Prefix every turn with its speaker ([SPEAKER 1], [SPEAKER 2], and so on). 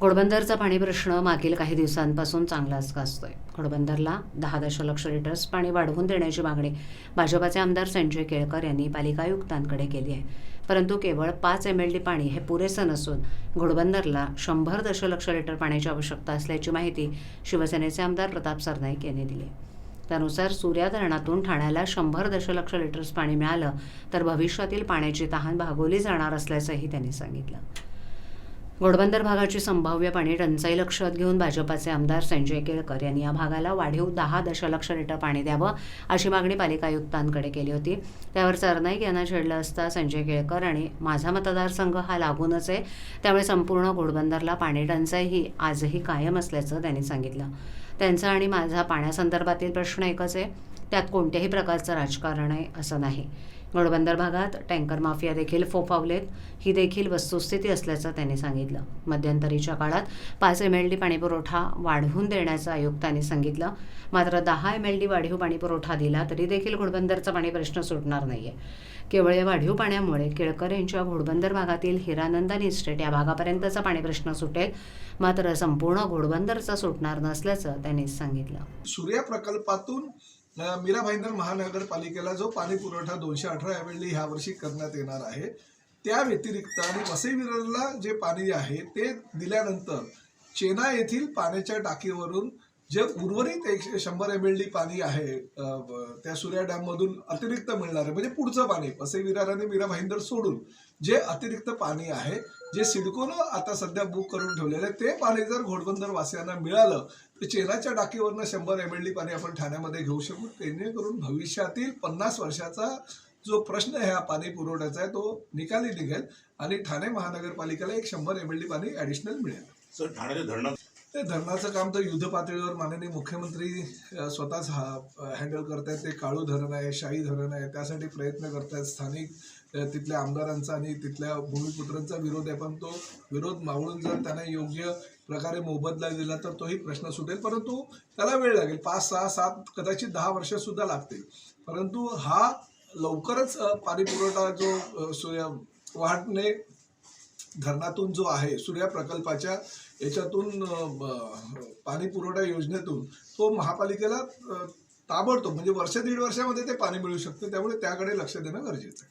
[SPEAKER 1] घोडबंदरचा पाणी प्रश्न मागील काही दिवसांपासून चांगलाच गाजतोय. घोडबंदरला दहा दशलक्ष लिटर्स पाणी वाढवून देण्याची मागणी भाजपाचे आमदार संजय केळकर यांनी पालिका आयुक्तांकडे केली आहे. परंतु केवळ पाच एम एल डी पाणी हे पुरेसं नसून घोडबंदरला शंभर दशलक्ष लिटर पाण्याची आवश्यकता असल्याची माहिती शिवसेनेचे आमदार प्रताप सरनाईक यांनी दिली. त्यानुसार सूर्या धरणातून ठाण्याला शंभर दशलक्ष लिटर्स पाणी मिळालं तर भविष्यातील पाण्याची तहान भागवली जाणार असल्याचंही त्यांनी सांगितलं. घोडबंदर भागाची संभाव्य पाणी टंचाई लक्षात घेऊन भाजपाचे आमदार संजय केळकर यांनी या भागाला वाढीव दहा दशलक्ष लिटर पाणी द्यावं अशी मागणी पालिका आयुक्तांकडे केली होती. त्यावर सरनाईक यांना छेडलं असता संजय केळकर आणि माझा मतदारसंघ हा लागूनच आहे. त्यामुळे संपूर्ण घोडबंदरला पाणी टंचाई ही आजही कायम असल्याचं त्यांनी सांगितलं. त्यांचा आणि माझा पाण्यासंदर्भातील प्रश्न एकच आहे. त्यात कोणत्याही प्रकारचं राजकारण आहे असं नाही. घोडबंदर भागात टँकर माफिया देखील फोफावलेत. ही देखील वस्तुस्थिती असल्याचं त्यांनी सांगितलं. मध्यंतरीच्या काळात पाच एम एल डी पाणीपुरवठा वाढवून देण्याचं आयुक्तांनी सांगितलं. मात्र दहा एम एल डी वाढीव पाणीपुरवठा दिला तरी देखील घोडबंदरचा पाणी प्रश्न सुटणार नाहीये. केवळ या वाढीव पाण्यामुळे केळकर यांच्या घोडबंदर भागातील हिरानंदन इस्टेट या भागापर्यंतचा पाणी प्रश्न सुटेल. मात्र संपूर्ण घोडबंदरचा सुटणार नसल्याचं त्यांनी सांगितलं.
[SPEAKER 2] सूर्या प्रकल्पातून मीरा भाईंदर महानगरपालिकेला जो पाणी पुरवठा दोनशे अठरा यावेळी ह्या वर्षी करण्यात येणार आहे त्या व्यतिरिक्त आणि वसई विरारला जे पाणी आहे ते दिल्यानंतर चेना येथील पाण्याच्या टाकीवरून जे उर्वरित एकशे शंभर एम एल डी पाणी आहे त्या सूर्या डॅममधून अतिरिक्त मिळणार आहे म्हणजे पुढचं पाणी वसई विरार आणि मीरा भाईंदर सोडून जे अतिरिक्त पाणी आहे जे सिडकोनं आता सध्या बुक करून ठेवलेलं आहे ते पाणी जर घोडबंदर वासियांना मिळालं तर चेनाच्या डाकीवरनं शंभर एम एल डी पाणी आपण ठाण्यामध्ये घेऊ शकू. जेणेकरून भविष्यातील पन्नास वर्षाचा जो प्रश्न आहे हा पाणी पुरवठ्याचा आहे तो निकाली निघेल आणि ठाणे महानगरपालिकेला एक शंभर एम एल डी पाणी ॲडिशनल मिळेल.
[SPEAKER 3] सर ठाण्याच्या धरणात
[SPEAKER 2] ते धरणाचं काम तर युद्ध पातळीवर माननीय मुख्यमंत्री स्वतःच हा हँडल करतायत. ते काळू धरण आहे शाही धरण आहे. त्यासाठी प्रयत्न करतायत. स्थानिक तिथल्या आमदारांचा आणि तिथल्या भूमिपुत्रांचा विरोध आहे. पण तो विरोध मावळून जर त्यांना योग्य प्रकारे मोबदला दिला तर तोही प्रश्न सुटेल. परंतु त्याला वेळ लागेल. पाच सहा सात कदाचित दहा वर्षसुद्धा लागतील. परंतु हा लवकरच पाणीपुरवठा जो अ, धरणातून जो आहे सूर्या प्रकल्पाच्या याच्यातून पाणी पुरवठा योजनेतून तो महापालिकेला ताबडतोब म्हणजे वर्ष दीड वर्षामध्ये ते पाणी मिळू शकते त्यामुळे त्याकडे लक्ष देणं गरजेचं आहे.